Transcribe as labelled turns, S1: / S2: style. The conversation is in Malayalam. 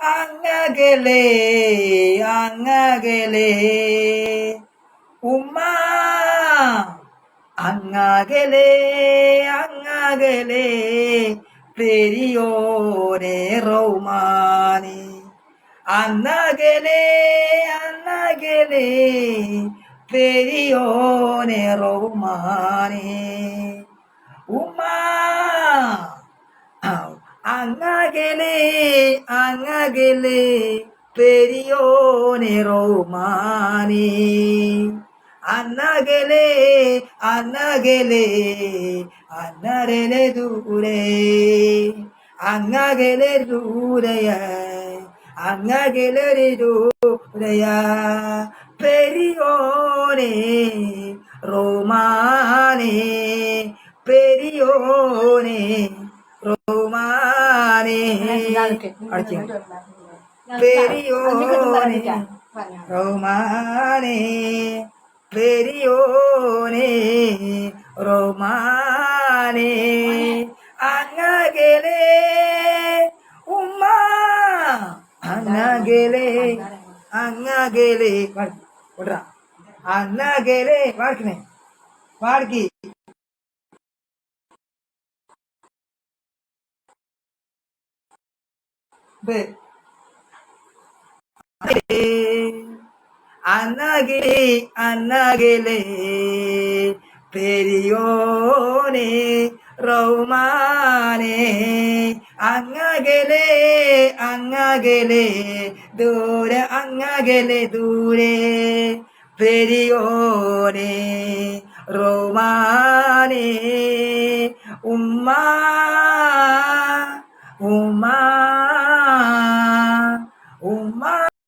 S1: അങ്ങകലെ അങ്ങകലെ. ഉമ്മ അങ്ങകലെ അങ്ങകലെ. പെരിയോരെ റൗമാനി. അന്നകലെ അന്നകലെ പെരിയോനെ റൗമാനി. ഉമ്മ അങ്ങകലെ അങ്ങകലെ പെരിയോനെ റോമാനെ. അന്നകലെ അന്നകലെ അന്നരലെ ദൂരെ. അങ്ങകലെ ദൂരയ അങ്ങകലെ ദൂരയ പെരിയോനെ റോമാനെ. പെരിയോനെ नी अड़के पेरियो ने रोमाने पेरियो ने रोमाने। आंगा गेले, उम्मा। आंगा गेले आंगा गेले। वाड़ गेले वाड़ की। അന്നകിലെ അന്നകിലെ പെരിയോനെ റൗമാനെ അങ്ങകലെ അങ്ങകലെ ദൂരെ അങ്ങകലെ ദൂരെ പെരിയോനെ റോമാനെ ഉമ്മ